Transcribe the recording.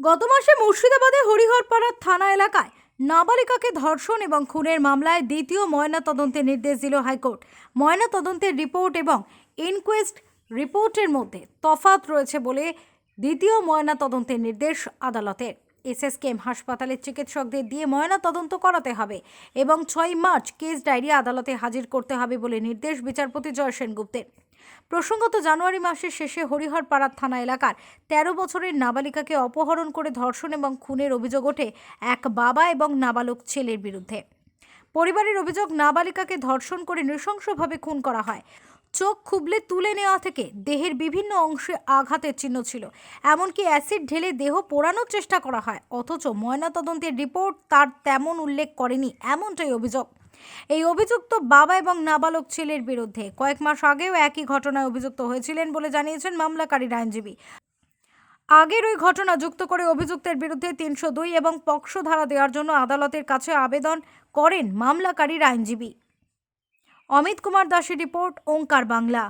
গত মাসে মুর্শিদাবাদে হরিহরপাড়ার থানা এলাকায় নাবালিকাকে ধর্ষণ এবং খুনের মামলায় দ্বিতীয় ময়না তদন্তের নির্দেশ দিল হাইকোর্ট। ময়না তদন্তের রিপোর্ট এবং ইনকোয়েস্ট রিপোর্টের মধ্যে তফাত রয়েছে বলে দ্বিতীয় ময়না তদন্তের নির্দেশ আদালতের। এসএসকেএম হাসপাতালের চিকিৎসকদের দিয়ে ময়না তদন্ত করাতে হবে এবং ছয় মার্চ কেস ডায়েরি আদালতে হাজির করতে হবে বলে নির্দেশ বিচারপতি জয় সেনগুপ্তের প্রসঙ্গত জানুয়ারি মাসের শেষে হরিহরপাড়া থানা এলাকার তেরো বছরের নাবালিকাকে অপহরণ করে ধর্ষণ এবং খুনের অভিযোগ ওঠে এক বাবা এবং নাবালক ছেলের বিরুদ্ধে। পরিবারের অভিযোগ, নাবালিকাকে ধর্ষণ করে নৃশংসভাবে খুন করা হয়। চোখ খুবলে তুলে নেওয়া থেকে দেহের বিভিন্ন অংশে আঘাতের চিহ্ন ছিল। এমনকি অ্যাসিড ঢেলে দেহ পোড়ানোর চেষ্টা করা হয়, অথচ ময়নাতদন্তের রিপোর্ট তার তেমন উল্লেখ করেনি এমনটাই অভিযোগ। এই অভিযুক্ত বাবা এবং নাবালক ছেলের বিরুদ্ধে কয়েক মাস আগেও একই ঘটনায় অভিযুক্ত হয়েছিলেন বলে জানিয়েছেন মামলাকারীর আইনজীবী। আগের ওই ঘটনা যুক্ত করে অভিযুক্তের বিরুদ্ধে তিনশো দুই এবং পক্ষ ধারা দেওয়ার জন্য আদালতের কাছে আবেদন করেন মামলাকারীর আইনজীবী। অমিত কুমার দাসের রিপোর্ট ওঙ্কার বাংলা।